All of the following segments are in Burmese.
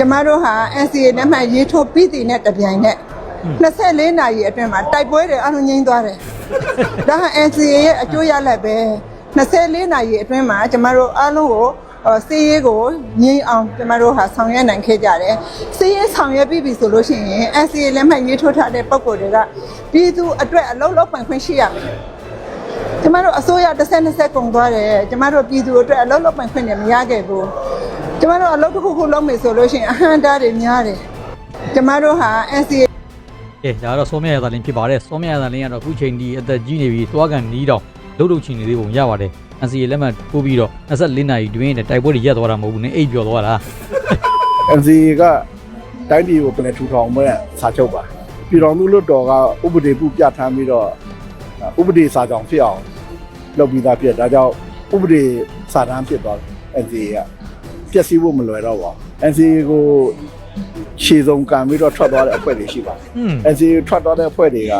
ကျမတို့ဟာ NCA နဲ့မှရေးထိုးပြီးတည်တဲ့တပြိုင်နက်24နာရီအတွင်းမှာတိုက်ပွဲတွေအလုံးငိမ့်သွားတယ်။ဒါဟာ NCA ရဲ့အကျိုးရလဒ်ပဲ24နာရီအတွင်းမှာကျမတို့အားလုံးကိုအော်စီးရေးကိုငြိမ်းအောင်ကျမတို့ဟာဆောင်ရွက်နိုင်ခဲ့ကြတယ်။စီးရေးဆောင်ရွက်ပြီးပြီဆိုလို့ရှိရင် NCA လက်မှတ်ရေးထိုးထားတဲ့ပုံကိုယ်တွေကပြည်သူအတွက်အလုံးလုံးပိုင်ခွင့်ရှိရမယ်။ကျမတို့အစိုးရတစ်ဆက်တစ်ဆက်ကုန်သွားတယ်ကျမတို့ပြည်သူအတွက်အလုံးလုံးပိုင်ခွင့်တွေမရခဲ့ဘူး ကျမတို့အလုပ်တစ်ခုခုလုပ်မယ်ဆိုလို့ရှိရင်အဟန့်တားတွေများတယ်ကျမတို့ဟာ NCA ကဲဒါကတော့စောမြရသာလင်းဖြစ်ပါတယ်စောမြရသာလင်းကတော့အခုချိန်ဒီအသက်ကြီးနေပြီသွားကန်နီးတော့လှုပ်လှုပ်ချင်နေသေးပုံရပါတယ် NCA လက်မှတ်ထိုးပြီးတော့24နာရီတွင်းနဲ့တိုက်ပွဲတွေရပ်သွားတာမဟုတ်ဘူးねအိပ်ပျော်သွားတာ NCA ကတိုင်းပြည်ကိုပြန်လည်ထူထောင်မဲ့စာချုပ်ပါပြည်တော်မှုလွတ်တော်ကဥပဒေပြုပြဋ္ဌာန်းပြီးတော့ဥပဒေစာကြောင်ဖြစ်အောင်လုပ်ပြီးသားဖြစ်ဒါကြောင့်ဥပဒေစာတမ်းဖြစ်သွားတယ် NCA ကပျ က်စီးဖို့မလွယ်တော့ပါဘူး NCA ကိုခြေစုံကန်ပြီးတော့ထွက်သွားတဲ့အဖွဲ့တွေရှိပါတယ်ဟွန်း NCA ထွက်သွားတဲ့အဖွဲ့တွေက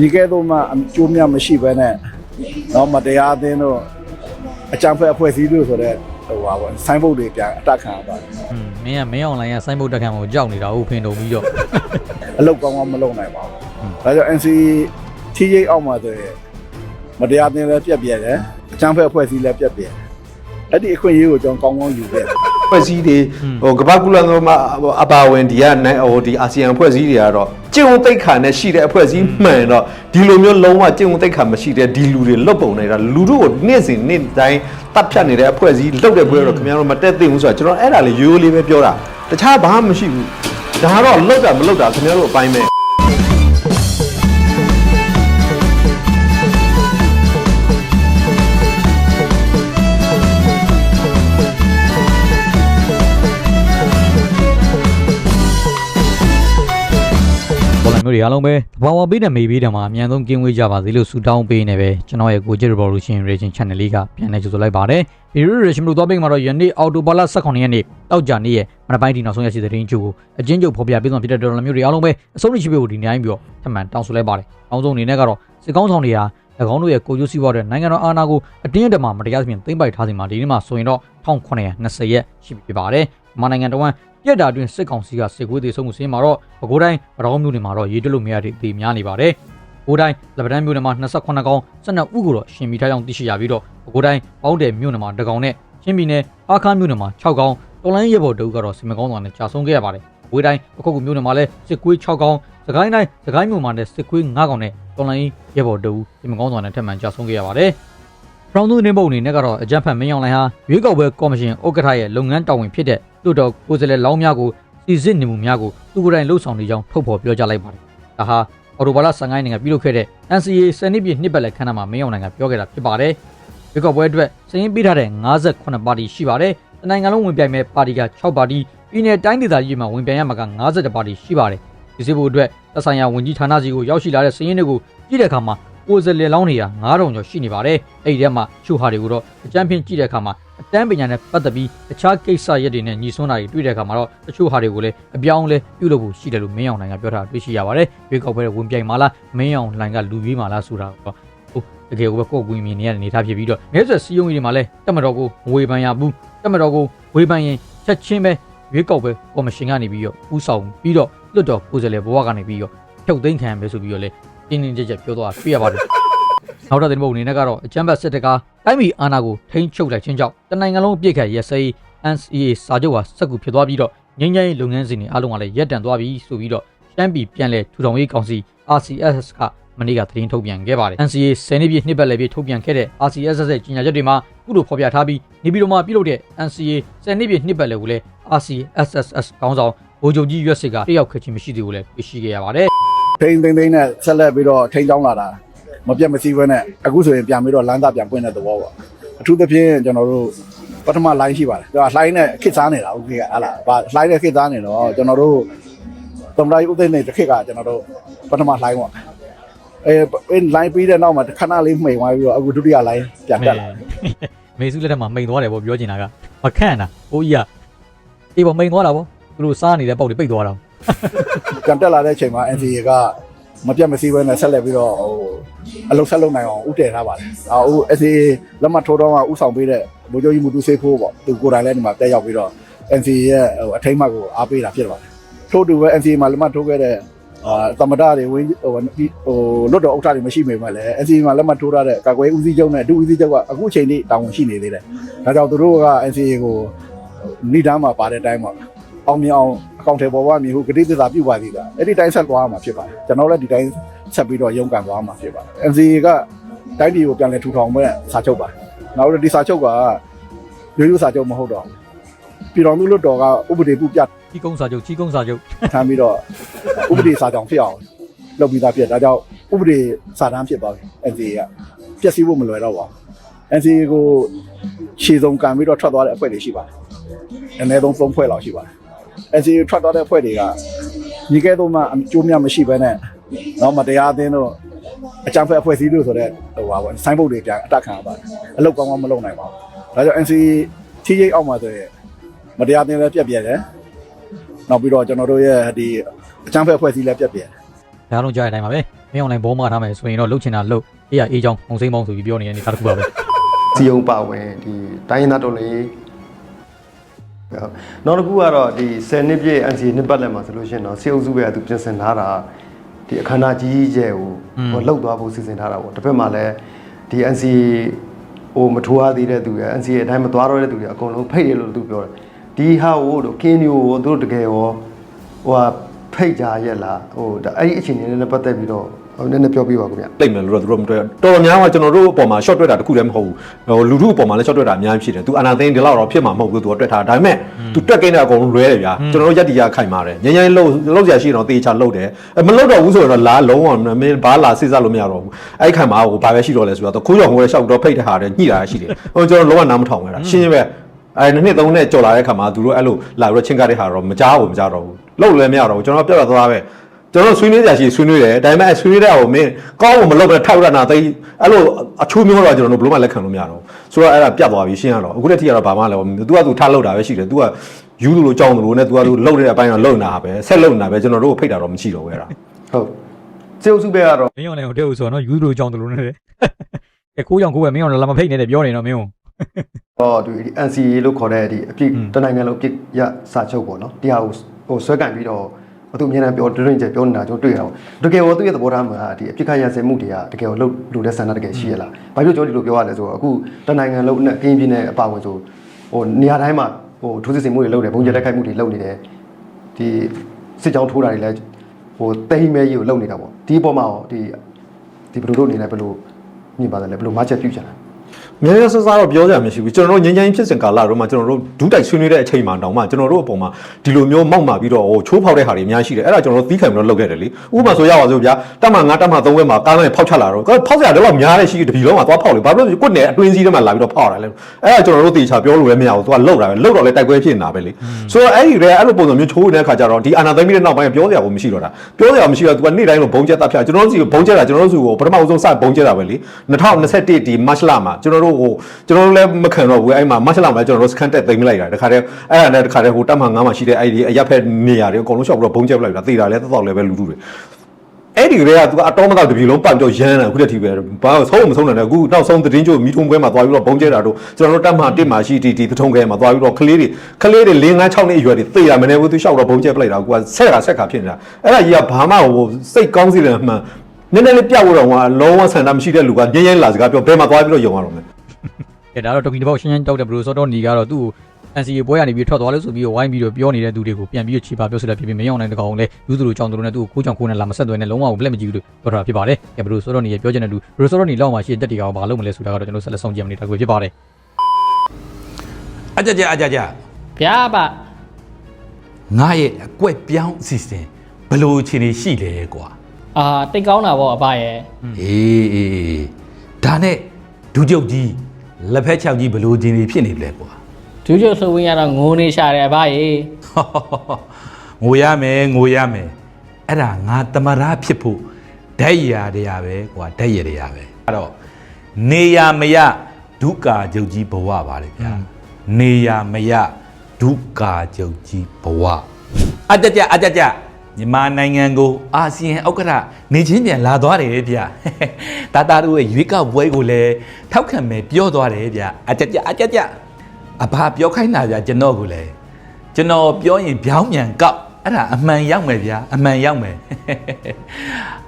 ဒီကဲတော့မှအကျိုးမြတ်မရှိဘဲနဲ့တော့မတရားအသင်းတို့အကြံဖက်အဖွဲ့အစည်းတို့ဆိုတဲ့ဟိုပါပေါ့ဆိုင်းဘုတ်တွေပြန်အတက်ခံရပါတယ်ဟွန်းမင်းကမင်းအွန်လိုင်းကစိုင်းဘုတ်တက်ခံကိုကြောက်နေတာဟုတ်ဖင်တုံပြီးတော့အလုပ်ကောင်းကောင်းမလုပ်နိုင်ပါဘူး။ဒါကြောင့် NC ထိရိတ်အောက်မှာဆိုရင်မတရားသင်းလည်းပြက်ပြက်တယ်။အချမ်းဖက်အဖွဲ့အစည်းလည်းပြက်ပြက်တယ်။ အဲ့ဒီအခွင့်အရေးကိုကျွန်တော်ကောင်းကောင်းယူခဲ့တယ်ဖွဲ့စည်းတွေဟိုကမ္ဘာကုလသမဂ္ဂအပါဝင်ဒီကနိုင်ဟိုဒီအာဆီယံဖွဲ့စည်းတွေကတော့ကျင့်ဝတ်သိက္ခာနဲ့ရှိတဲ့အဖွဲ့အစည်းမှန်တော့ဒီလိုမျိုးလုံးဝကျင့်ဝတ်သိက္ခာမရှိတဲ့ဒီလူတွေလွတ်ပုံနေတာလူတို့ကိုနေ့စဉ်နေ့တိုင်းတတ်ဖြတ်နေတဲ့အဖွဲ့အစည်းလုတ်တဲ့ပွဲတော့ခင်ဗျားတို့မတက်သိဘူးဆိုတော့ကျွန်တော်အဲ့ဒါလေးရိုးရိုးလေးပဲပြောတာတခြားဘာမှမရှိဘူးဒါကတော့လုတ်တာမလုတ်တာခင်ဗျားတို့အပိုင်းပဲ မျိုးတွေအားလုံးပဲတဘာဝပေးတဲ့မေးပေးတယ်မှာအမြန်ဆုံးကင်းဝေးကြပါစေလို့ဆုတောင်းပေးနေပဲကျွန်တော်ရဲ့ကိုကြည့် revolution reaction channel လေးကပြန်လည်ကြိုဆိုလိုက်ပါတယ်ဒီ reaction လို့သွားပေးမှာတော့ယနေ့အော်တိုဘာလ18ရက်နေ့တောက်ကြနေ့ရဲ့မနက်ပိုင်းဒီနောက်ဆုံးရရှိတဲ့သတင်းချုပ်ကိုအချင်းချုပ်ဖော်ပြပေးသွားဖြစ်တဲ့ဒေါ်လာမျိုးတွေအားလုံးပဲအဆုံးထိရှိပေးဖို့ဒီနေ့ပြီးတော့ထပ်မံတောင်းဆိုလိုက်ပါတယ်အောင်းဆုံးအနေနဲ့ကတော့စစ်ကောင်းဆောင်တွေဟာ၎င်းတို့ရဲ့ကိုကျိုးစီးပွားတဲ့နိုင်ငံတော်အာဏာကိုအတင်းအဓမ္မမတရားသဖြင့်သိမ်းပိုက်ထားစီမှာဒီနေ့မှာဆိုရင်တော့1920ရက်ရှိပြီဖြစ်ပါတယ်မြန်မာနိုင်ငံတော်ဝန် ပြက်တာအတွင်းစစ်ကောင်စီကစစ်ကွေးသေးဆုံးမှုစင်းမှာတော့ပဲခူးတိုင်းဗတော်မျိုးတွေမှာတော့ရေတွက်လို့မရတဲ့အသေးများနေပါတယ်။ပဲခူးတိုင်းလက်ပတန်းမျိုးတွေမှာ28ကောင်12ဦးကိုတော့ရှင်မိထားကြောင်းသိရှိရပြီးတော့ပဲခူးတိုင်းပေါင်းတယ်မျိုးတွေမှာ2ကောင်နဲ့ချင်းပြည်နယ်အားခါမျိုးတွေမှာ6ကောင်တော်လိုင်းရဲဘော်တို့ကတော့စီမံကောင်းဆောင်နဲ့ကြာဆုံးခဲ့ရပါတယ်။ပဲခူးတိုင်းပခုတ်ကူမျိုးတွေမှာလည်းစစ်ကွေး6ကောင်စကိုင်းတိုင်းစကိုင်းမျိုးမှာလည်းစစ်ကွေး9ကောင်နဲ့တော်လိုင်းရဲဘော်တို့စီမံကောင်းဆောင်နဲ့ထပ်မံကြာဆုံးခဲ့ရပါတယ်။ဖရောင်းသူနေပုံအနေနဲ့ကတော့အကြမ်းဖက်မင်းအောင်လှိုင်ဟာရွေးကောက်ပွဲကော်မရှင်ဥက္ကဋ္ဌရဲ့လုပ်ငန်းတာဝန်ဖြစ်တဲ့ လွှတ်တော်ကိုယ်စားလှယ်လောင်းများကိုစီစစ်နေမှုများကိုသူကိုယ်တိုင်လှုပ်ဆောင်နေကြောင်းထုတ်ဖော်ပြောကြားလိုက်ပါတယ်။ဒါဟာအော်တိုဘာလ15ရက်နေ့ကပြုလုပ်ခဲ့တဲ့ NCA စနစ်ပြည့်နှစ်ပတ်လည်ခန်းနာမှာမင်းအောင်လှိုင်ကပြောခဲ့တာဖြစ်ပါတယ်။ရွေးကောက်ပွဲအတွက်စရင်ပေးထားတဲ့58ပါတီရှိပါတယ်။တနိုင်ငံလုံးဝင်ပြိုင်မဲ့ပါတီက6ပါတီပြည်내တိုင်းဒေသကြီးမှာဝင်ပြိုင်ရမှာက50ပါတီရှိပါတယ်။ဒီစစ်ဖို့အတွက်သက်ဆိုင်ရာဝန်ကြီးဌာနစီကိုရောက်ရှိလာတဲ့စရင်တွေကိုကြည့်တဲ့အခါမှာကိုယ်စားလှယ်လောင်းနေတာ9000ကျော်ရှိနေပါတယ်။အဲ့ဒီထဲမှာချို့ဟာတွေကိုတော့အကြမ်းဖျင်းကြည့်တဲ့အခါမှာ အတန်းပညာနဲ့ပတ်သက်ပြီးအခြားကိစ္စရပ်တွေနဲ့ညီဆွမ်းတာတွေတွေ့တဲ့အခါမှာတော့တချို့ဟာတွေကိုလည်းအပြောင်းအလဲပြုလုပ်ဖို့ရှိတယ်လို့မင်းအောင်လှိုင်ကပြောတာတွေ့ရှိရပါတယ်။ရွေးကောက်ပွဲဝင်ပြိုင်မှာလားမင်းအောင်လှိုင်ကလူပြေးမှာလားဆိုတာတော့ဟုတ်တကယ်ကိုပဲကိုယ့်ကိုယ်မြင်နေရတဲ့အနေအထားဖြစ်ပြီးတော့မဲဆွယ်စီယုံကြီးတွေမှာလည်းတက်မတော်ကိုဝေဖန်ရဘူးတက်မတော်ကိုဝေဖန်ရင်ချက်ချင်းပဲရွေးကောက်ပွဲကော်မရှင်ကနေပြီးတော့ဥဆောင်ပြီးတော့လွတ်တော်ကိုယ်စားလှယ်ဘဝကနေပြီးတော့ထုတ်သိမ်းခံရမယ်ဆိုပြီးတော့လေတင်းတင်းကြပ်ကြပ်ပြောသွားတွေ့ရပါတယ် နောက်ထပ်သတင်းပုတ်အနေနဲ့ကတော့အကြမ်းဖက်စစ်တပ်ကတိုင်းပြည်အာဏာကိုထိန်းချုပ်လိုက်ခြင်းကြောင့်တနိုင်ငံလုံးအပြစ်ခတ်ရက်စဲ NCA စာချုပ်ဟာစက်ကူဖြစ်သွားပြီးတော့ငြိမ်းချမ်းရေးလုပ်ငန်းစဉ်တွေအားလုံးကလည်းရပ်တန့်သွားပြီဆိုပြီးတော့ရှမ်းပြည်ပြန်လည်ထူထောင်ရေးကောင်စီ RCSS ကမနေ့ကသတင်းထုတ်ပြန်ခဲ့ပါတယ် NCA ဆယ်နှစ်ပြည့်နှစ်ပတ်လည်ပြည့်ထုတ်ပြန်ခဲ့တဲ့ RCSS ရဲ့ကြီးညာချက်တွေမှာခုလိုဖော်ပြထားပြီးနေပြည်တော်မှာပြုလုပ်တဲ့ NCA ဆယ်နှစ်ပြည့်နှစ်ပတ်လည်ကိုလည်း RCSS ခေါင်းဆောင်ဗိုလ်ချုပ်ကြီးရွက်စစ်ကတယောက်ခက်ချင်းမရှိသေးဘူးလည်းသိရှိခဲ့ရပါတယ်။ထိန်းသိမ်းသိမ်းနဲ့ဆက်လက်ပြီးတော့ထိန်းချောင်းလာတာ မပြတ်မစည်းဘဲနဲ့အခုဆိုရင်ပြန်ပြီးတော့လမ်းသားပြန်ပွင့်တဲ့သဘောပေါ့။အထူးသဖြင့်ကျွန်တော်တို့ပထမ line ရှိပါတယ်။ဒါလှိုင်းနဲ့ခစ်စားနေတာဦးကြီးကဟာလား။ဗာလှိုင်းနဲ့ခစ်စားနေတော့ကျွန်တော်တို့သမ္မတကြီးဦးသိန်းနေတစ်ခစ်ကကျွန်တော်တို့ပထမလှိုင်းပေါ့။အဲအဲ line ပြီးတဲ့နောက်မှာခဏလေးမှိန်သွားပြီးတော့အခုဒုတိယ line ပြန်တက်လာမေစုလက်ထက်မှာမိန်သွားတယ်ဗောပြောချင်တာကမခန့်တာဟိုကြီးကအေးဗောမိန်သွားတာဗောသူတို့စားနေတဲ့ပေါက်တွေပိတ်သွားတာပြန်တက်လာတဲ့အချိန်မှာ NCA က မပြတ်မစည်းဘဲနဲ့ဆက်လက်ပြီးတော့ဟိုအလုံးဆက်လုပ်နိုင်အောင်ဥတည်ထားပါတယ်။အော် NCA လက်မှတ်ထိုးတော့မှဥဆောင်ပေးတဲ့ဗိုလ်ချုပ်ကြီးမူတူစေးဖိုးပေါ့သူကိုယ်တိုင်လည်းဒီမှာတက်ရောက်ပြီးတော့ NCA ရဲ့ဟိုအထိမ်းအမှတ်ကိုအားပေးတာဖြစ်ပါတယ်ထို့တူပဲ NCA မှာလက်မှတ်ထိုးခဲ့တဲ့အာသမဒတွေဝင်းဟိုဟိုလွတ်တော်ဥက္ကဋ္ဌတွေမရှိမိမဲ့လည်း NCA မှာလက်မှတ်ထိုးထားတဲ့ကာကွယ်ဦးစီးချုပ်နဲ့ဒုဦးစီးချုပ်ကအခုချိန်ထိတာဝန်ရှိနေသေးတယ်ဒါကြောင့်သူတို့က NCA ကိုဏိဒမ်းမှာပါတဲ့အတိုင်းပေါ့အောင်မြင်အောင် အကောင့်ထဲပေါ်ပါမြင်ဟုဂတိသစ္စာပြုပါသေးတာအဲ့ဒီတိုင်းဆက်သွားမှာဖြစ်ပါတယ်ကျွန်တော်လည်းဒီတိုင်းဆက်ပြီးတော့ရုန်းကန်သွားမှာဖြစ်ပါတယ် NCA ကတိုင်းပြည်ကိုပြန်လည်ထူထောင်မဲ့စာချုပ်ပါနောက်တော့ဒီစာချုပ်ကရိုးရိုးစာချုပ်မဟုတ်တော့ဘူးပြည်တော်မှုလွတ်တော်ကဥပဒေပြုပြကြီးကုန်းစာချုပ်ကြီးကုန်းစာချုပ်ထမ်းပြီးတော့ဥပဒေစာကြောင်ဖြစ်အောင်လုပ်ပြီးသားဖြစ်ဒါကြောင့်ဥပဒေစာတမ်းဖြစ်သွားပြီ NCA ကပျက်စီးဖို့မလွယ်တော့ပါဘူး NCA ကိုခြေစုံကန်ပြီးတော့ထွက်သွားတဲ့အဖွဲ့တွေရှိပါတယ်အနည်းဆုံး၃ဖွဲ့လောက်ရှိပါတယ် NCA ထွက်သွားတဲ့အဖွဲ့တွေကညီကဲတော့မှအကျိုးများမရှိဘဲနဲ့တော့မတရားအသင်းတို့အကြံဖက်အဖွဲ့အစည်းတို့ဆိုတဲ့ဟိုပါဘောဆိုင်းဘုတ်တွေပြန်အတက်ခံရပါတယ်အလုပ်ကောင်းကောင်းမလုပ်နိုင်ပါဘူးဒါကြောင့် NCA ထိရိတ်အောက်မှာဆိုရင်မတရားအသင်းလည်းပြက်ပြက်တယ်နောက်ပြီးတော့ကျွန်တော်တို့ရဲ့ဒီအကြံဖက်အဖွဲ့အစည်းလည်းပြက်ပြက်တယ်ဒါလုံးကြားတဲ့အတိုင်းပါပဲမင်းအောင်လိုက်ဘောမှာထားမယ်ဆိုရင်တော့လှုပ်ချင်တာလှုပ်အေးရအေးချောင်းမုံစိမ့်မောင်းဆိုပြီးပြောနေတဲ့အနေတစ်ခုပါပဲစီယုံပါဝင်ဒီတိုင်းရင်းသားတော်လေးဟုတ် နောက်တစ်ခုကတော့ဒီ10နှစ်ပြည့် NCA နှစ်ပတ်လည်မှာဆိုလို့ရှိရင်တော့စေအုပ်စုပဲသူပြင်ဆင်ထားတာဒီအခမ်းအနားကြီးကျယ်ကိုဟိုလှုပ်သွားဖို့စီစဉ်ထားတာပေါ့တစ်ဖက်မှာလည်းဒီ NCA ဟိုမထိုးရသေးတဲ့သူရ NCA အတိုင်းမသွားတော့တဲ့သူတွေအကုန်လုံးဖိတ်ရလို့သူပြောတယ်ဒီဟာကိုတို့ကင်းညိုကိုတို့တကယ်ရောဟိုဟာဖိတ်ကြရက်လားဟိုဒါအဲ့ဒီအချိန်လေးနဲ့ပတ်သက်ပြီးတော့ ဟိုနည်းနည်းပြောပြပါခင်ဗျလိမ့်မယ်လို့တော့သူတို့မတွေ့တော်တော်များများကျွန်တော်တို့အပေါ်မှာ short တွေ့တာတခုတည်းမဟုတ်ဘူးဟိုလူထုအပေါ်မှာလည်း short တွေ့တာအများကြီးဖြစ်တယ်သူအနာသိန်းဒီလောက်တော့ဖြစ်မှာမဟုတ်ဘူးသူကတွေ့ထားဒါပေမဲ့သူတွက်ကိန်းတဲ့အကုန်လုံးလွဲတယ်ဗျာကျွန်တော်တို့ရက်တီရခိုင်ပါတယ်ညဉ့်ညဉ့်လှုပ်လှုပ်ရရှိရင်တော့တေချာလှုပ်တယ်မလှုပ်တော့ဘူးဆိုရင်တော့လာလုံးဝမင်းဘာလာစိစလို့မရတော့ဘူးအဲ့ဒီခိုင်မှာဟိုဘာပဲရှိတော့လဲဆိုတော့ခိုးကြောင်ဟိုလည်းရှောက်တော့ဖိတ်တဲ့ဟာတွေညှိတာရှိတယ်ဟိုကျွန်တော်လုံးဝနားမထောင်ခဲ့တာရှင်းရှင်းပဲအဲနှစ်နှစ်သုံးနှစ်ကြော်လာတဲ့ခါမှာသူတို့အဲ့လိုလာပြီးတော့ချင်းကားတဲ့ဟာတော့မကြားဘူးမကြားတော့ဘူးလှုပ်လည်းမရတော့ဘူးကျွန်တော်ပြောပြသွားပဲ ကျွန်တော်ဆွေးနွေးကြရှိဆွေးနွေးတယ်ဒါပေမဲ့ဆွေးနွေးတဲ့အကိုမင်းကောင်းအောင်မလုပ်ဘဲထောက်ရနာသိအဲ့လိုအချိုးမျိုးတော့ကျွန်တော်တို့ဘလို့မှလက်ခံလို့မရတော့ဆိုတော့အဲ့ဒါပြတ်သွားပြီရှင်းရတော့အခုလက်ထိကတော့ဘာမှလည်းသူကသူထားလောက်တာပဲရှိတယ်သူကယူသူလိုကြောင်းသူလိုနဲ့သူကသူလောက်တဲ့အပိုင်းတော့လောက်နေတာပဲဆက်လောက်နေတာပဲကျွန်တော်တို့ဖိတ်တာတော့မရှိတော့ဘူးအဲ့ဒါဟုတ်စေုပ်စုပဲကတော့မင်းအောင်လည်းဟိုတဲ့ဦးဆိုတော့ယူသူလိုကြောင်းသူလိုနဲ့လေကိုးကြောင်ကိုးပဲမင်းအောင်လည်းလာမဖိတ်နေတယ်ပြောနေတော့မင်းအောင်ဟောဒီ NCA လို့ခေါ်တဲ့ဒီအပြစ်တနိုင်ငံလုံးအပြစ်ရစာချုပ်ပေါ့နော်တရားကိုဟိုဆွဲကန်ပြီးတော့ သူအများနဲ့ပြောတွင်ကျပြောနေတာကျွန်တော်တွေ့ရအောင်တကယ်ရောသူ့ရဲ့သဘောထားမှာဒီအပြစ်ခတ်ရစဲမှုတွေကတကယ်ရောလို့လူတဲ့ဆန္ဒတကယ်ရှိရလားဘာဖြစ်လို့ကျွန်တော်ဒီလိုပြောရလဲဆိုတော့အခုတနိုင်ငံလုံးနဲ့ကင်းပြင်းနဲ့အပါဝင်ဆိုဟိုနေရာတိုင်းမှာဟိုထိုးစစ်ဆင်မှုတွေလုပ်တယ်ဘုံကျက်တိုက်ခိုက်မှုတွေလုပ်နေတယ်ဒီစစ်ကြောင်းထိုးတာတွေလည်းဟိုတိမ်မဲကြီးကိုလုပ်နေတာပေါ့ဒီအပေါ်မှာရောဒီဒီဘယ်လိုလုပ်နေလဲဘယ်လိုမြင်ပါသလဲဘယ်လိုမချက်ပြုချင်လဲ များများဆဆတော့ပြောကြမှရှိဘူးကျွန်တော်တို့ငញ្ញိုင်းဖြစ်စဉ်ကာလတော့မှကျွန်တော်တို့ဒူးတိုက်ဆွေးနွေးတဲ့အချိန်မှာတောင်မှကျွန်တော်တို့အပေါ်မှာဒီလိုမျိုးမောက်မာပြီးတော့ဟိုချိုးဖောက်တဲ့ဟာတွေအများရှိတယ်အဲ့ဒါကျွန်တော်တို့သီးခံပြီးတော့လုပ်ခဲ့တယ်လေဥပမာဆိုရပါစို့ဗျာတက်မှ9တက်မှ3ဝဲမှာကားလိုက်ဖောက်ချလာတော့ဖောက်ရတော့များတယ်ရှိတပြီလုံးမှာသွားဖောက်လေဘာလို့လဲကွတ်နယ်အတွင်းစီးထဲမှာလာပြီးတော့ဖောက်ရလဲအဲ့ဒါကျွန်တော်တို့တေချာပြောလို့လည်းမရဘူးသူကလှုပ်တာပဲလှုပ်တော့လည်းတိုက်ပွဲဖြစ်နေတာပဲလေဆိုတော့အဲ့ဒီလေအဲ့လိုပုံစံမျိုးချိုးနေတဲ့အခါကျတော့ဒီအာနာသိမ်းပြီးတဲ့နောက်ပိုင်းပြောစရာကိုမရှိတော့တာပြောစရာမရှိတော့သူကနေ့တိုင်းလိုဘုံကျက်တတ်ဖြာကျွန်တော်တို့စီဘုံကျက်တာကျွန်တော်တို့စီကိုပထမဆုံးစဘုံကျက်တာပဲလေ2021ဒီမတ်လမှာကျွန်တော်တို့ဟိုကျွန်တော်တို့လည်းမခံတော့ဘူးအဲ့မှာမတ်လမှာကျွန်တော်တို့စကန်တက်သိမ်းလိုက်တာတခါတည်းအဲ့ဒါနဲ့တခါတည်းဟိုတက်မှ9မှာရှိတဲ့အဲ့ဒီအရက်ဖက်နေရာတွေအကုန်လုံးရှောက်ပြီးတော့ဘုံကျက်လိုက်တာသေတာလည်းသက်တော့လည်းပဲလူလူတွေအဲ့ဒီကလေးကသူကအတော်မတော့တပြီလုံးပတ်ပြီးတော့ရမ်းတယ်အခုတည်းထိပဲဘာလို့ဆုံးမဆုံးတယ်အခုနောက်ဆုံးသတင်းကြိုမီထုံပွဲမှာသွားပြီးတော့ဘုံကျဲတာတို့ကျွန်တော်တို့တက်မှ1မှာရှိဒီဒီသထုံခဲမှာသွားပြီးတော့ကလေးတွေကလေးတွေ4 5 6နှစ်အရွယ်တွေသေတာမနေဘူးသူရှောက်တော့ဘုံကျဲပလိုက်တာကိုကဆက်ကဆက်ခါဖြစ်နေတာအဲ့ဒါကြီးကဘာမှဟိုစိတ်ကောင်းစီတယ်မှန်နည်းနည်းလေးပြတ်ဖို့တော့ဟိုလုံးဝဆန္ဒမရှိတဲ့လူကငင်းငင်းလာစကားပြောဘယ်မှာသွားပြီးတော့ယုံရတော့မလဲ ကဲဒါတော့တိုကီတစ်ပေါက်ရှင်းရှင်းတောက်တဲ့ဘလိုစောတော့ညီကတော့သူ့ကို NCA ပွဲကနေပြီးထွက်သွားလို့ဆိုပြီးဝိုင်းပြီးတော့ပြောနေတဲ့သူတွေကိုပြန်ပြီးချီပါပြောဆိုတဲ့ဖြစ်ဖြစ်မင်းအောင်နိုင်တကောင်လည်းယူသူလိုကြောင်းသူလိုနဲ့သူ့ကိုကိုကြောင့်ကိုနဲ့လာမဆက်သွဲနဲ့လုံးဝလက်မကြည့်ဘူးလို့ပြောတာဖြစ်ပါတယ်ကဲဘလိုစောတော့ညီရဲ့ပြောချင်တဲ့သူဘလိုစောတော့ညီလောက်မှရှိတဲ့တက်တီကောင်ဘာလုပ်မလဲဆိုတာကတော့ကျွန်တော်ဆက်လက်ဆောင်ကြည့်မနေတာကိုဖြစ်ပါတယ်အကြကြအကြကြဗျာပါငါရဲ့အကွက်ပြောင်းအစီအစဉ်ဘလို့အခြေအနေရှိလဲကွာအာတိတ်ကောင်းတာဗောအဘရဲ့အေးအေးအေးဒါနဲ့ဒူးကျုပ်ကြီး လက်ဖက်ချောက်ကြီးဘလို့ချင်းနေဖြစ်နေလဲကွာဒူးကျုပ်ဆိုဝင်ရတော့ငိုနေရှာတယ်အဘရဲ့ငိုရမယ်ငိုရမယ်အဲ့ဒါငါတမရဖြစ်ဖို့ဓာတ်ရတရားပဲကွာဓာတ်ရတရားပဲအဲ့တော့နေရမရဒုက္ကာကျုပ်ကြီးဘဝပါလေဗျာနေရမရဒုက္ကာကျုပ်ကြီးဘဝအကြကြအကြကြ မြန်မာနိုင်ငံကိုအာဆီယံဥက္ကဋ္ဌနေချင်းပြန်လာသွားတယ်ဗျာတာတာတို့ရဲ့ရွေးကောက်ပွဲကိုလည်းထောက်ခံမယ်ပြောသွားတယ်ဗျာအကြကြအကြကြအဘာပြောခိုင်းတာဗျာကျွန်တော်ကိုလည်းကျွန်တော်ပြောရင်ဗျောင်းမြန်ကောက်အဲ့ဒါအမှန်ရောက်မယ်ဗျာအမှန်ရောက်မယ်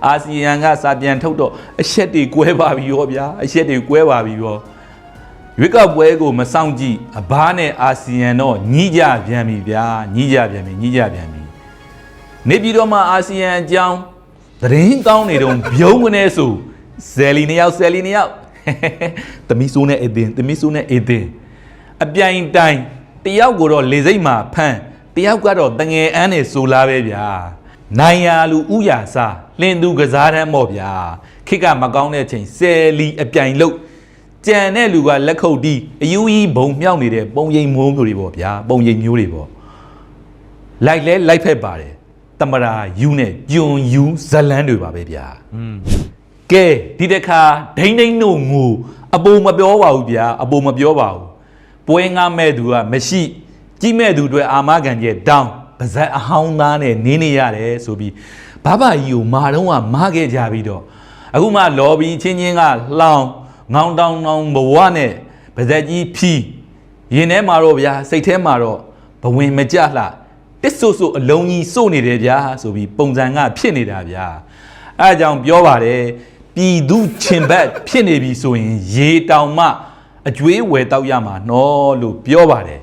အာဆီယံကစာပြန်ထုတ်တော့အချက်တွေကွဲပါပြီရောဗျာအချက်တွေကွဲပါပြီရောရွေးကောက်ပွဲကိုမစောင့်ကြည့်အဘားနဲ့အာဆီယံတော့ညှိကြပြန်ပြီဗျာညှိကြပြန်ပြီညှိကြပြန်ပြီ နေပြည်တော်မှာအာဆီယံအကြောင်းသတင်းကောင်းနေတော့ဘုံကနေဆိုဇယ်လီနှစ်ယောက်ဇယ်လီနှစ်ယောက်သမီးဆိုးနဲ့အေးတင်သမီးဆိုးနဲ့အေးတင်အပြိုင်တိုင်တယောက်ကိုတော့လေစိတ်မှာဖမ်းတယောက်ကတော့တငယ်အန်းနဲ့ဆိုလာပဲဗျာနိုင်ရလူဥယာစာလင်းသူကစားတမ်းပေါ့ဗျာခိကမကောင်းတဲ့အချိန်ဆယ်လီအပြိုင်လို့ကြံတဲ့လူကလက်ခုပ်တီးအယူကြီးဘုံမြောက်နေတဲ့ပုံရိပ်မိုးမျိုးတွေပေါ့ဗျာပုံရိပ်မျိုးတွေပေါ့လိုက်လဲလိုက်ဖက်ပါတယ် တမရာယူနဲ့ဂျွန်ယူဇလန်းတွေပါပဲဗျာကဲဒီတစ်ခါဒိန်းဒိန်းတို့ငူအပူမပြောပါဘူးဗျာအပူမပြောပါဘူးပွဲငါမဲ့သူကမရှိကြီးမဲ့သူတွေအာမခံချက်တောင်းပါဇက်အဟောင်းသားနဲ့နင်းနေရတယ်ဆိုပြီးဘဘကြီးကိုမာတော့ကမာခဲ့ကြပြီးတော့အခုမှလော်ဘီချင်းချင်းကလှောင်ငောင်းတောင်းတောင်းဘဝနဲ့ပါဇက်ကြီးဖြီးရင်ထဲမှာတော့ဗျာစိတ်ထဲမှာတော့ဘဝင်မကြလှ တစ်ဆို့ဆို့အလုံးကြီးစို့နေတယ်ဗျာဆိုပြီးပုံစံကဖြစ်နေတာဗျာအဲအကြောင့်ပြောပါတယ်ပြည်သူချင်ဘက်ဖြစ်နေပြီဆိုရင် ရေတောင်မှအကျွေးဝယ်တောက်ရမှာနော်လို့ပြောပါတယ်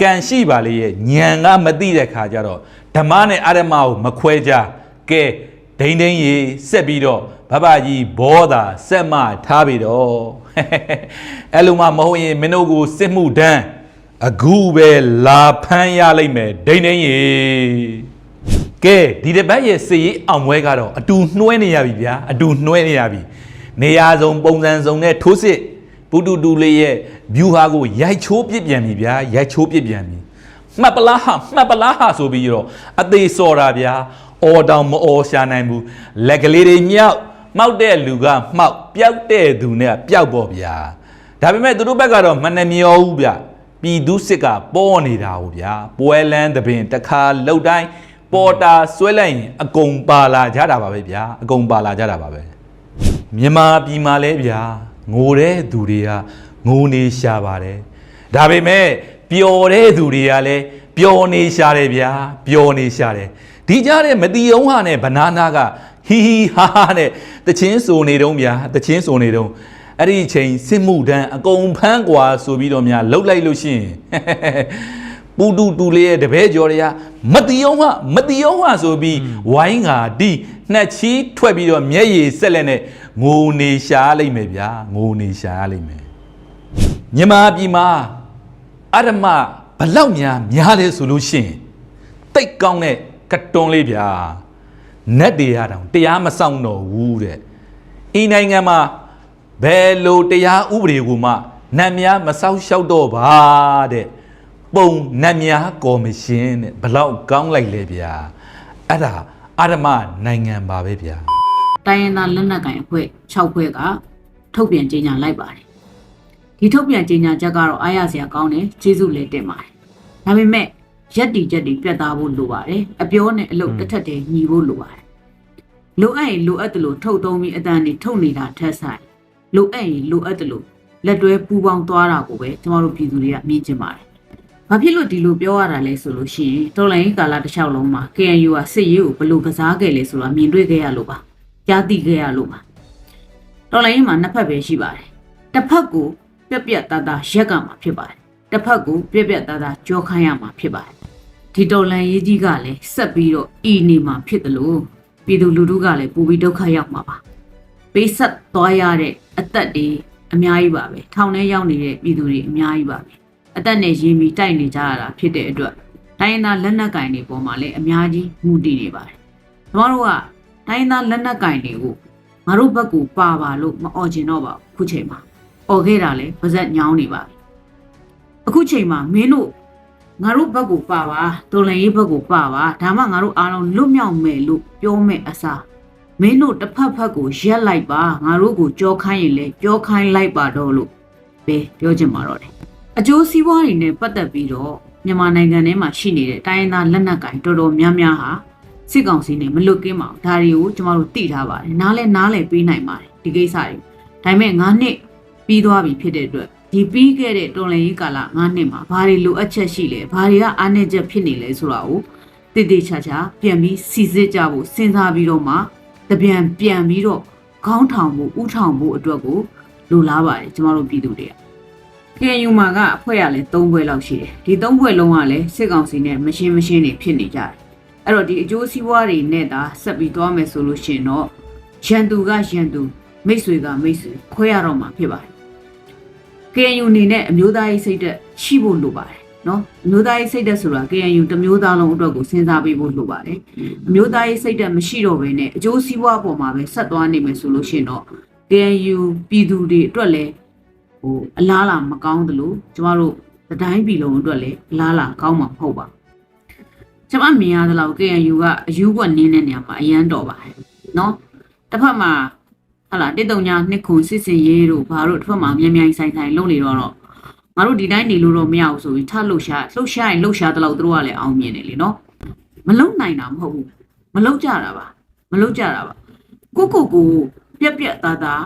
ကံရှိပါလေရဲ့ညံကမသိတဲ့ခါကျတော့ဓမ္မနဲ့အရမကိုမခွဲကြကဲဒိန်ဒိန်ရေဆက်ပြီးတော့ဘဘကြီးဘောသာဆက်မထားပြီးတော့အဲ့လိုမှမဟုတ်ရင်မင်းတို့ကိုစစ်မှုတန်း အခုပဲလာဖမ်းရလိမ့်မယ်ဒိန်ဒိန်ရေကဲဒီတစ်ပတ်ရဲ့စည်ရေးအောင်ပွဲကတော့အတူနှွဲနေရပြီဗျာအတူနှွဲနေရပြီနေရာစုံပုံစံစုံနဲ့ထိုးစစ်ပူတူတူလေးရဲ့ view ဟာကိုရိုက်ချိုးပြစ်ပြန်ပြီဗျာရိုက်ချိုးပြစ်ပြန်ပြီမှတ်ပလားဟာမှတ်ပလားဟာဆိုပြီးတော့အသေးစော်တာဗျာအော်တောင်မအော်ရှာနိုင်ဘူးလက်ကလေးတွေမြောက်မှောက်တဲ့လူကမှောက်ပျောက်တဲ့သူနဲ့ပျောက်ပေါ့ဗျာဒါပေမဲ့သူတို့ဘက်ကတော့မနှမျောဘူးဗျ ပြည်သူစစ်ကပေါ်နေတာဟုတ်ဗျာပွဲလန်းသပင်တစ်ခါလှုပ်တိုင်းပေါ်တာဆွဲလိုက်ရင်အကုန်ပါလာကြတာပါပဲဗျာအကုန်ပါလာကြတာပါပဲမြန်မာပြည်မှာလဲဗျာငိုတဲ့သူတွေကငိုနေရှာပါတယ်ဒါပေမဲ့ပျော်တဲ့သူတွေကလည်းပျော်နေရှာတယ်ဗျာပျော်နေရှာတယ်ဒီကြားတဲ့မတီအောင်ဟာနဲ့ဘနာနာကဟီဟီဟာဟာနဲ့တချင်းဆိုနေတုံးဗျာတချင်းဆိုနေတုံး အဲ့ဒီချိန်စစ်မှုထမ်းအကုန်ဖမ်းကွာဆိုပြီးတော့များလှုပ်လိုက်လို့ရှိရင်ပူတူတူလေးရဲ့တပည့်ကျော်တွေကမတီအောင်ဟမတီအောင်ဟဆိုပြီးဝိုင်းငါဒီနှက်ချီးထွက်ပြီးတော့မျက်ရည်ဆက်လက်နဲ့ငိုနေရှားလိုက်မယ်ဗျာငိုနေရှားလိုက်မယ်မြန်မာပြည်မှာအရမဘလောက်များများလဲဆိုလို့ရှိရင်တိတ်ကောင်းတဲ့ကတွန်းလေးဗျာနတ်တွေရတောင်တရားမဆောင်တော့ဘူးတဲ့အီနိုင်ငံမှာ ဘယ်လိုတရားဥပဒေကိုမှနတ်များမဆောက်ရှောက်တော့ပါတဲ့ပုံနတ်များကော်မရှင်တဲ့ဘလောက်ကောင်းလိုက်လဲဗျာအဲ့ဒါအာရမနိုင်ငံပါပဲဗျာတိုင်းရင်းသားလက်နက်ကိုင်အဖွဲ့6ဖွဲ့ကထုတ်ပြန်ကြေညာလိုက်ပါတယ်ဒီထုတ်ပြန်ကြေညာချက်ကတော့အားရစရာကောင်းတယ်ကျေးဇူးလည်းတင်ပါတယ်ဒါပေမဲ့ရက်တီချက်တွေပြတ်သားဖို့လိုပါတယ်အပြောနဲ့အလုပ်တစ်ထက်တည်းညီဖို့လိုပါတယ်လိုအပ်ရင်လိုအပ်တယ်လို့ထုတ်သုံးပြီးအတန်တွေထုတ်နေတာထက်ဆိုင် လိုအပ်ရင်လိုအပ်တယ်လို့လက်တွဲပူပေါင်းသွားတာကိုပဲကျမတို့ပြည်သူတွေကမြင်ချင်ပါတယ်ဘာဖြစ်လို့ဒီလိုပြောရတာလဲဆိုလို့ရှိရင်တော်လိုင်းကာလတစ်လျှောက်လုံးမှာ KNU ကစစ်ရေးကိုဘယ်လိုကစားခဲ့လဲဆိုတာမြင်တွေ့ခဲ့ရလို့ပါကြားသိခဲ့ရလို့ပါတော်လိုင်းမှာနှစ်ဖက်ပဲရှိပါတယ်တစ်ဖက်ကိုပြက်ပြက်သားသားရက်ကမှာဖြစ်ပါတယ်တစ်ဖက်ကိုပြက်ပြက်သားသားကြောခိုင်းရမှာဖြစ်ပါတယ်ဒီတော်လန်ရေးကြီးကလည်းဆက်ပြီးတော့ဤနေမှာဖြစ်တယ်လို့ပြည်သူလူထုကလည်းပူပြီးဒုက္ခရောက်မှာပါ ပေးဆက်သွားရတဲ့အသက်တွေအများကြီးပါပဲထောင်ထဲရောက်နေတဲ့ပြည်သူတွေအများကြီးပါပဲအသက်နဲ့ရင်းပြီးတိုက်နေကြရတာဖြစ်တဲ့အတွက်တိုင်းရင်းသားလက်နက်ကင်တွေပေါ်မှာလည်းအများကြီးမူတည်နေပါတယ်ကျမတို့ကတိုင်းရင်းသားလက်နက်ကင်တွေကိုငါတို့ဘက်ကပါပါလို့မអော်ကျင်တော့ပါဘူးခုချိန်မှာអော်ခဲ့တာလည်းပါဇက်ညောင်းနေပါပြီအခုချိန်မှာမင်းတို့ငါတို့ဘက်ကပါပါတော်လန်ရေးဘက်ကပါပါဒါမှငါတို့အားလုံးလွတ်မြောက်မယ်လို့ပြောမဲ့အစား မင်းတို့တစ်ဖက်ဖက်ကိုရက်လိုက်ပါငါတို့ကိုကြောခိုင်းရင်လည်းကြောခိုင်းလိုက်ပါတော့လို့ပဲပြောချင်ပါတော့တယ်အကျိုးစီးပွားတွေနဲ့ပတ်သက်ပြီးတော့မြန်မာနိုင်ငံထဲမှာရှိနေတဲ့တိုင်းရင်းသားလက်နက်ကိုင်တော်တော်များများဟာစစ်ကောင်စီနဲ့မလွတ်ကင်းပါဘူးဒါတွေကိုကျမတို့သိထားပါတယ်နားလဲနားလဲပေးနိုင်ပါတယ်ဒီကိစ္စတွေဒါပေမဲ့9နှစ်ပြီးသွားပြီဖြစ်တဲ့အတွက်ဒီပြီးခဲ့တဲ့တော်လန်ရေးကာလ9နှစ်မှာဘာတွေလိုအပ်ချက်ရှိလဲဘာတွေကအားနည်းချက်ဖြစ်နေလဲဆိုတာကိုတည်တည်ချာချာပြန်ပြီးစီစစ်ကြဖို့စဉ်းစားပြီးတော့မှ တပြန်ပြန်ပြီးတော့ခေါင်းထောင်ဖို့ဥထောင်ဖို့အတွက်ကိုလိုလားပါတယ်ကျမတို့ပြည်သူတွေက KNU မှာကအဖွဲ့ရလဲ၃ဘွဲလောက်ရှိတယ်ဒီ၃ဘွဲလုံးကလည်းစစ်ကောင်စီနဲ့မရှင်းမရှင်းနေဖြစ်နေကြတယ်အဲ့တော့ဒီအကျိုးစီးပွားတွေနဲ့သာဆက်ပြီးသွားမယ်ဆိုလို့ရှိရင်တော့ရန်သူကရန်သူမိတ်ဆွေကမိတ်ဆွေခွဲရတော့မှာဖြစ်ပါတယ် KNU အနေနဲ့အမျိုးသားရေးစိတ်သက်ရှိဖို့လိုပါတယ် နော်အမျိုးသားရေးစိတ်သက်ဆိုတာ KNU တစ်မျိုးသားလုံးအတွက်ကိုစဉ်းစားပေးဖို့လိုပါတယ်အမျိုးသားရေးစိတ်သက်မရှိတော့ဘဲနဲ့အကျိုးစီးပွားပေါ်မှာပဲဆက်သွားနေမယ်ဆိုလို့ရှိရင်တော့ KNU ပြည်သူတွေအတွက်လည်းဟိုအလားလာမကောင်းသလိုကျမတို့တတိုင်းပြည်လုံးအတွက်လည်းအလားလာကောင်းမှာမဟုတ်ပါဘူးကျမမြင်ရသလောက် KNU ကအယူကွက်နင်းတဲ့နေရာမှာအရန်တော်ပါတယ်နော်တစ်ဖက်မှာဟာလာတစ်တုံညာနှစ်ခုစစ်စင်ရေးတို့ဘာတို့တစ်ဖက်မှာမြန်မြန်ဆိုင်ဆိုင်လုပ်နေတော့တော့ ငါတို့ဒီတိုင်းနေလို့တော့မရဘူးဆိုပြီးထလှုပ်ရှားလှုပ်ရှားရင်လှုပ်ရှားတလို့သူတို့ကလည်းအောင်မြင်တယ်လीနော်မလုံနိုင်တာမဟုတ်ဘူးမလုံကြတာပါမလုံကြတာပါကိုကိုကိုပြက်ပြက်သားသား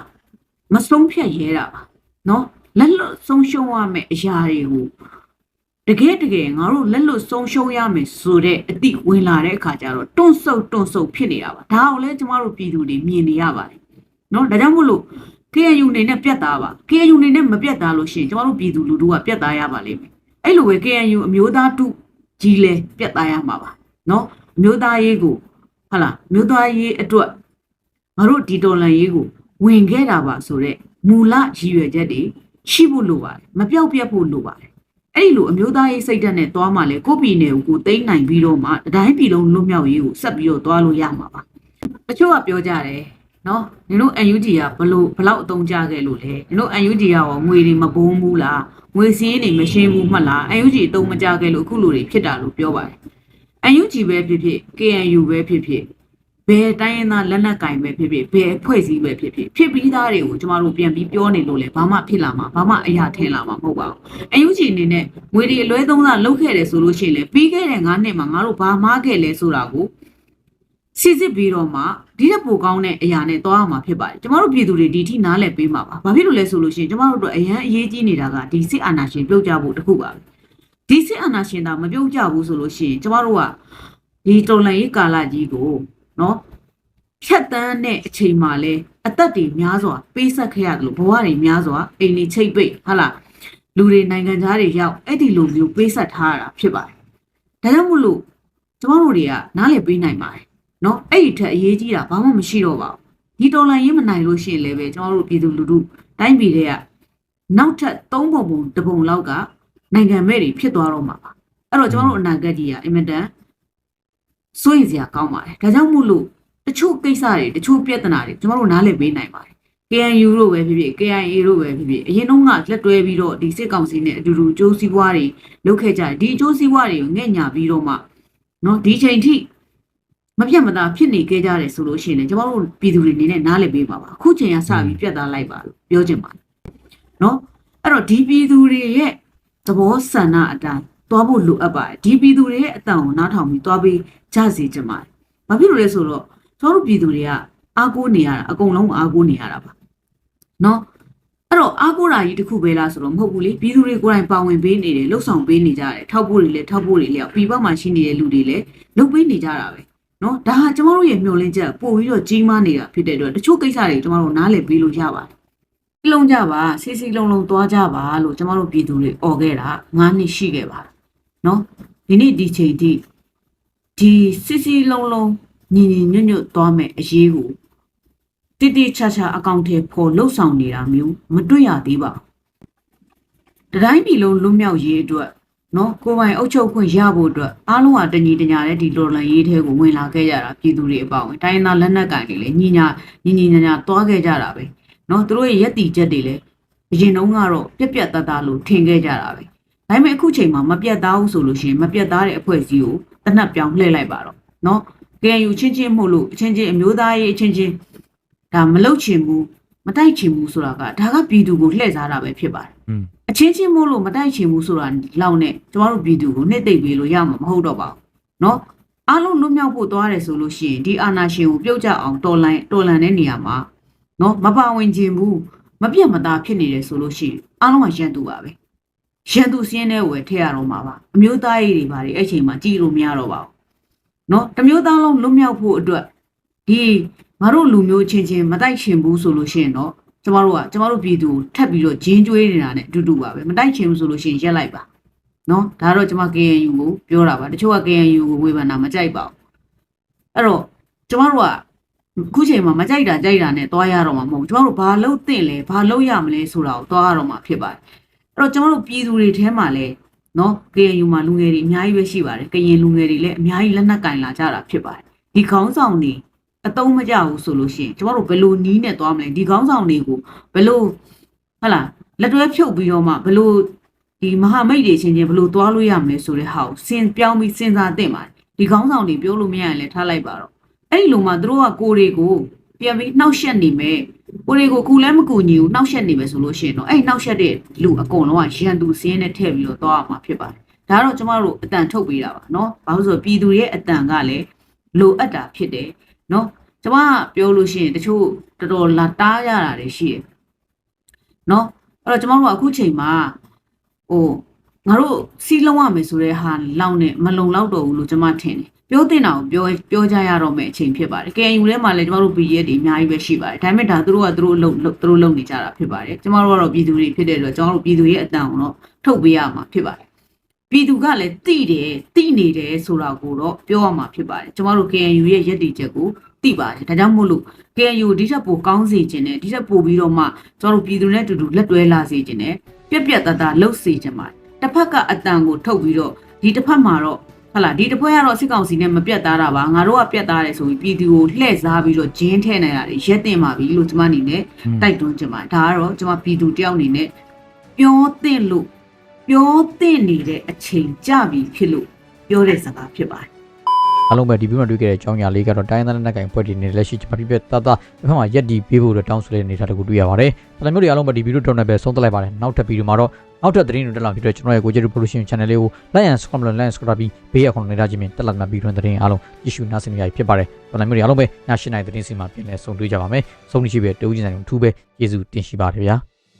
မဆုံးဖြတ်ရဲတာပါနော်လက်လွတ်ဆုံးရှုံးရမယ့်အရာတွေကိုတကယ်တကယ်ငါတို့လက်လွတ်ဆုံးရှုံးရမယ်ဆိုတဲ့အတိဝင်လာတဲ့အခါကျတော့တွန့်ဆုတ်တွန့်ဆုတ်ဖြစ်နေတာပါဒါကိုလည်းကျမတို့ပြည်သူတွေမြင်နေရပါတယ်နော်ဒါကြောင့်မို့လို့ KNU အနေနဲ့ပြတ်သားပါ KNU အနေနဲ့မပြတ်သားလို့ရှိရင်ကျမတို့ပြည်သူလူထုကပြတ်သားရပါလိမ့်မယ်အဲ့လိုပဲ KNU အမျိုးသားတုကြီးလဲပြတ်သားရမှာပါနော်အမျိုးသားရေးကိုဟာလားအမျိုးသားရေးအတွက်ငါတို့ဒီတော်လန်ရေးကိုဝင်ခဲ့တာပါဆိုတော့မူလရည်ရွယ်ချက်တွေရှိဖို့လိုပါတယ်မပြောက်ပြတ်ဖို့လိုပါတယ်အဲ့ဒီလိုအမျိုးသားရေးစိတ်ဓာတ်နဲ့သွားမှလဲကိုယ့်ပြည်နယ်ကိုကိုသိမ်းနိုင်ပြီးတော့မှတတိုင်းပြည်လုံးလွတ်မြောက်ရေးကိုဆက်ပြီးတော့သွားလို့ရမှာပါတချို့ကပြောကြတယ် နော်နင်တို့ UNG ကဘလို့ဘလောက်အသုံးကြခဲ့လို့လဲနင်တို့ UNG ကရောငွေတွေမပုံးဘူးလားငွေစည်းတွေမရှင်းဘူးမှတ်လား UNG အသုံးမကြခဲ့လို့အခုလိုတွေဖြစ်တာလို့ပြောပါတယ် UNG ပဲဖြစ်ဖြစ် KNU ပဲဖြစ်ဖြစ်ဘယ်တိုင်းရင်းသားလက်နက်ကင်ပဲဖြစ်ဖြစ်ဘယ်အဖွဲ့အစည်းပဲဖြစ်ဖြစ်ဖြစ်ပြီးသားတွေကိုကျမတို့ပြန်ပြီးပြောနေလို့လေဘာမှဖြစ်လာမှာဘာမှအရာထင်လာမှာမဟုတ်ပါဘူး UNG အနေနဲ့ငွေတွေအလွဲသုံးစားလုပ်ခဲ့တယ်ဆိုလို့ရှိရင်လေပြီးခဲ့တဲ့9နှစ်မှာငါတို့ဘာမှားခဲ့လဲဆိုတာကို စစ်စစ်ပြီးတော့မှဒီတဲ့ပိုကောင်းတဲ့အရာနဲ့သွားရမှာဖြစ်ပါတယ်ကျမတို့ပြည်သူတွေဒီထိနားလည်ပေးမှာပါဘာဖြစ်လို့လဲဆိုလို့ရှိရင်ကျမတို့တို့အရန်အရေးကြီးနေတာကဒီစစ်အာဏာရှင်ပြုတ်ကြဖို့တခုပါပဲဒီစစ်အာဏာရှင်သာမပြုတ်ကြဘူးဆိုလို့ရှိရင်ကျမတို့ကဒီတော်လှန်ရေးကာလကြီးကိုနော်ဖြတ်တန်းတဲ့အချိန်မှလဲအသက်တွေများစွာပေးဆက်ခဲ့ရတယ်လို့ဘဝတွေများစွာအိမ်တွေချိတ်ပိတ်ဟာလားလူတွေနိုင်ငံသားတွေရောက်အဲ့ဒီလိုမျိုးပေးဆက်ထားရတာဖြစ်ပါတယ်ဒါကြောင့်မို့လို့ကျမတို့တွေကနားလည်ပေးနိုင်ပါတယ် နော်အဲ့ဒီထက်အရေးကြီးတာဘာမှမရှိတော့ပါဘူးဒီတော်လိုင်းရေးမနိုင်လို့ရှိရင်လည်းပဲကျွန်တော်တို့ပြည်သူလူထုတိုင်းပြည်တွေကနောက်ထပ်၃ပုံပုံတစ်ပုံလောက်ကနိုင်ငံမဲ့တွေဖြစ်သွားတော့မှာပါအဲ့တော့ကျွန်တော်တို့အနာဂတ်ကြီးကအင်မတန်စိုးရိမ်စရာကောင်းပါတယ်ဒါကြောင့်မို့လို့တချို့ကိစ္စတွေတချို့ပြဿနာတွေကျွန်တော်တို့နားလည်ပေးနိုင်ပါတယ် KNU တို့ပဲဖြစ်ဖြစ် KIA တို့ပဲဖြစ်ဖြစ်အရင်တုန်းကလက်တွဲပြီးတော့ဒီစစ်ကောင်စီနဲ့အတူတူကြိုးစည်းပွားတွေလုပ်ခဲ့ကြတယ်ဒီကြိုးစည်းပွားတွေကိုငဲ့ညာပြီးတော့မှနော်ဒီချိန်ထိ မပြတ်မသားဖြစ်နေခဲ့ကြတယ်ဆိုလို့ရှိရင်လည်းကျွန်တော်တို့ပြည်သူတွေအနေနဲ့နားလည်ပေးပါပါအခုချိန်ကစပြီးပြတ်သားလိုက်ပါလို့ပြောချင်ပါတယ်နော်အဲ့တော့ဒီပြည်သူတွေရဲ့သဘောဆန္ဒအတိုင်းသွားဖို့လိုအပ်ပါတယ်ဒီပြည်သူတွေရဲ့အတန်ကိုနားထောင်ပြီးသွားပြီးကြစေချင်ပါတယ်ဘာဖြစ်လို့လဲဆိုတော့ကျွန်တော်တို့ပြည်သူတွေကအားကိုးနေရတာအကုန်လုံးအားကိုးနေရတာပါနော်အဲ့တော့အားကိုးတာကြီးတစ်ခုပဲလားဆိုတော့မဟုတ်ဘူးလေပြည်သူတွေကိုယ်တိုင်ပါဝင်ပေးနေတယ်လှုပ်ဆောင်ပေးနေကြတယ်ထောက်ဖို့တွေလည်းထောက်ဖို့တွေလည်းပြည်ပမှာရှိနေတဲ့လူတွေလည်းလုပ်ပေးနေကြတာပဲ နော်ဒါဟာကျမတို့ရဲ့မျှော်လင့်ချက်ပို့ပြီးတော့ကြီးမားနေတာဖြစ်တဲ့အတွက်တချို့ကိစ္စတွေကျမတို့နားလည်ပေးလို့ရပါတယ်။လုံးကြပါစီစီလုံးလုံးသွားကြပါလို့ကျမတို့ပြည်သူတွေអော်ခဲ့တာ9နှစ်ရှိခဲ့ပါနော်ဒီနေ့ဒီချိန်ထိဒီစီစီလုံးလုံးညီညီညွတ်ညွတ်သွားမယ်အရေးကိုတိတိချာချာအကောင့်ထဲပေါ်လှုပ်ဆောင်နေတာမျိုးမတွေ့ရသေးပါဘူး။တတိုင်းပြည်လုံးလွတ်မြောက်ရေးအတွက် နော်ကိုယ်ပိုင်အုပ်ချုပ်ခွင့်ရဖို့အတွက်အားလုံးဟာတညီတညာတဲ့ဒီလော်လန်ရေးထဲကိုဝင်လာခဲ့ကြတာပြည်သူတွေအပေါင်းတိုင်းရင်းသားလက်နက်ကိုင်တွေလည်းညီညာညီညီညာညာသွားခဲ့ကြတာပဲနော်သူတို့ရဲ့ရက်တီချက်တွေလည်းအရင်တုန်းကတော့ပြက်ပြက်တတ်တာလို့ထင်ခဲ့ကြတာပဲဒါပေမဲ့အခုချိန်မှာမပြတ်သားဘူးဆိုလို့ရှိရင်မပြတ်သားတဲ့အဖွဲ့အစည်းကိုတနက်ပြောင်းလှည့်လိုက်ပါတော့နော် KNU ချင်းချင်းမှုလို့အချင်းချင်းအမျိုးသားရေးအချင်းချင်းဒါမလုတ်ချင်ဘူး မတိုက်ချင်ဘူးဆိုတာကဒါကပြည်သူကိုလှည့်စားတာပဲဖြစ်ပါတယ်။အချင်းချင်းမို့လို့မတိုက်ချင်ဘူးဆိုတာလောက်နဲ့ကျမတို့ပြည်သူကိုနှစ်သိမ့်ပေးလို့ရမှာမဟုတ်တော့ပါဘူး။နော်အားလုံးလွတ်မြောက်ဖို့သွားတယ်ဆိုလို့ရှိရင်ဒီအာဏာရှင်ကိုပြုတ်ကြအောင်တော်လှန်တော်လှန်တဲ့နေရာမှာနော်မပါဝင်ခြင်းဘူးမပြတ်မသားဖြစ်နေတယ်ဆိုလို့ရှိရင်အားလုံးကရန်သူပါပဲ။ရန်သူစင်းတဲ့ဝယ်ထည့်ရတော့မှာပါ။အမျိုးသားရေးတွေပါတယ်အဲ့ချိန်မှာကြည်လို့မရတော့ပါဘူး။နော်တမျိုးသားလုံးလွတ်မြောက်ဖို့အတွက်ဒီ ငါတို့လူမျိုးချင်းချင်းမတိုက်ချင်ဘူးဆိုလို့ရှိရင်တော့ကျမတို့ကကျမတို့ပြည်သူကိုထပ်ပြီးတော့ဂျင်းကျွေးနေတာနဲ့အတူတူပါပဲမတိုက်ချင်ဘူးဆိုလို့ရှိရင်ရက်လိုက်ပါနော်ဒါတော့ကျမ KNU ကိုပြောတာပါတချို့က KNU ကိုဝေဖန်တာမကြိုက်ပါဘူးအဲ့တော့ကျမတို့ကအခုချိန်မှာမကြိုက်တာကြိုက်တာနဲ့တွားရတော့မှာမဟုတ်ဘူးကျမတို့ဘာလို့သင့်လဲဘာလို့ရမလဲဆိုတာကိုတွားရတော့မှာဖြစ်ပါတယ်အဲ့တော့ကျမတို့ပြည်သူတွေထဲမှာလဲနော် KNU မှာလူငယ်တွေအများကြီးပဲရှိပါတယ်ကရင်လူငယ်တွေလည်းအများကြီးလက်နက်ကင်လာကြတာဖြစ်ပါတယ်ဒီခေါင်းဆောင်တွေ အတုံးမကြဘူးဆိုလို့ရှိရင်ကျမတို့ဘယ်လိုနီးနဲ့သွားမလဲဒီခေါင်းဆောင်တွေကိုဘယ်လိုဟဟလားလက်တွဲဖြုတ်ပြီးတော့မှဘယ်လိုဒီမဟာမိတ်တွေချင်းချင်းဘယ်လိုသွားလို့ရမလဲဆိုတဲ့ဟာကိုစဉ်ပြောင်းပြီးစဉ်းစားသင့်ပါတယ်ဒီခေါင်းဆောင်တွေပြောလို့မရရင်လည်းထားလိုက်ပါတော့အဲ့ဒီလိုမှသူတို့ကကိုယ်တွေကိုပြန်ပြီးနှောက်ယှက်နေမယ်ကိုယ်တွေကိုကူလည်းမကူညီဘူးနှောက်ယှက်နေမယ်ဆိုလို့ရှိရင်တော့အဲ့ဒီနှောက်ယှက်တဲ့လူအကုန်လုံးကရန်သူစင်းနဲ့ထည့်ပြီးတော့သွားရမှာဖြစ်ပါတယ်ဒါကတော့ကျမတို့အတန်ထုတ်ပေးတာပါเนาะဘာလို့ဆိုပြည်သူရဲ့အတန်ကလည်းလိုအပ်တာဖြစ်တယ် နော်ကျမပြောလို့ရှိရင်တချို့တော်တော်လာတားရတာတွေရှိရယ်နော်အဲ့တော့ကျမတို့ကအခုချိန်မှာဟိုငါတို့စီးလုံးရမယ်ဆိုတဲ့ဟာလောက်နဲ့မလုံလောက်တော့ဘူးလို့ကျမထင်တယ်ပြောတင်တာကိုပြောပြောကြရတော့မယ်အချိန်ဖြစ်ပါတယ် KNU ထဲမှာလည်းကျမတို့ BS တွေအများကြီးပဲရှိပါတယ်ဒါပေမဲ့ဒါသူတို့ကသူတို့လုံသူတို့လုံနေကြတာဖြစ်ပါတယ်ကျမတို့ကတော့ပြည်သူတွေဖြစ်တဲ့အတွက်ကျမတို့ပြည်သူရဲ့အတန်အောင်တော့ထုတ်ပေးရမှာဖြစ်ပါတယ် ပြည်သူကလည်းတိတယ်တိနေတယ်ဆိုတာကိုတော့ပြောရမှာဖြစ်ပါတယ်ကျမတို့ KNU ရဲ့ရည်တည်ချက်ကိုတိပါတယ်ဒါကြောင့်မို့လို့ KNU ဒီထက်ပိုကောင်းစေခြင်းနဲ့ဒီထက်ပိုပြီးတော့မှကျမတို့ပြည်သူနဲ့အတူတူလက်တွဲလာစေခြင်းနဲ့ပြက်ပြက်တသားလှုပ်စေခြင်းပါတယ်တစ်ဖက်ကအတန်ကိုထုတ်ပြီးတော့ဒီတစ်ဖက်မှာတော့ဟလာဒီတစ်ပွဲကတော့စစ်ကောင်စီနဲ့မပြတ်သားတာပါငါတို့ကပြတ်သားတယ်ဆိုပြီးပြည်သူကိုလှည့်စားပြီးတော့ဂျင်းထဲနေရတယ်ရက်တင်ပါပြီလို့ကျမအနေနဲ့တိုက်တွန်းချင်ပါတယ်ဒါကတော့ကျမပြည်သူတယောက်အနေနဲ့ပြောသင့်လို့ ပြောသင့်နေတဲ့အချိန်ကြပြီဖြစ်လို့ပြောတဲ့စကားဖြစ်ပါတယ်အားလုံးပဲဒီဗီဒီယိုမှာတွေ့ခဲ့တဲ့အကြောင်းအရာလေးကတော့တိုင်းသားလက်နက်ကိုင်ဖွဲ့တည်နေတဲ့လက်ရှိကျွန်တော်ပြပြတတတစ်ဖက်မှာရက်ဒီပေးဖို့အတွက်တောင်းဆိုတဲ့အနေအထားတခုတွေ့ရပါတယ်။ဒါမျိုးတွေအားလုံးပဲဒီဗီဒီယိုတော့နဲ့ပဲဆုံးသက်လိုက်ပါတယ်။နောက်ထပ်ဗီဒီယိုမှာတော့နောက်ထပ်သတင်းတွေတက်လာပြီးတော့ကျွန်တော်ရဲ့ကိုကျေတူ production channel လေးကို like and subscribe လုပ် like and subscribe ပြီးဘေးအခွန်နေတာချင်းမြင်တက်လာမှာဗီဒီယိုသတင်းအားလုံးကြည့်ရှုနားဆင်နေရဖြစ်ပါတယ်။ဒါမျိုးတွေအားလုံးပဲည၈နိုင်သတင်းစီမှာပြန်လည်ဆုံတွေ့ကြပါမယ်။ဆုံးဖြတ်ရှိပဲတူးချင်းဆိုင်ကိုထူးပဲကျေးဇူးတင်ရှိပါတယ်ဗျာ။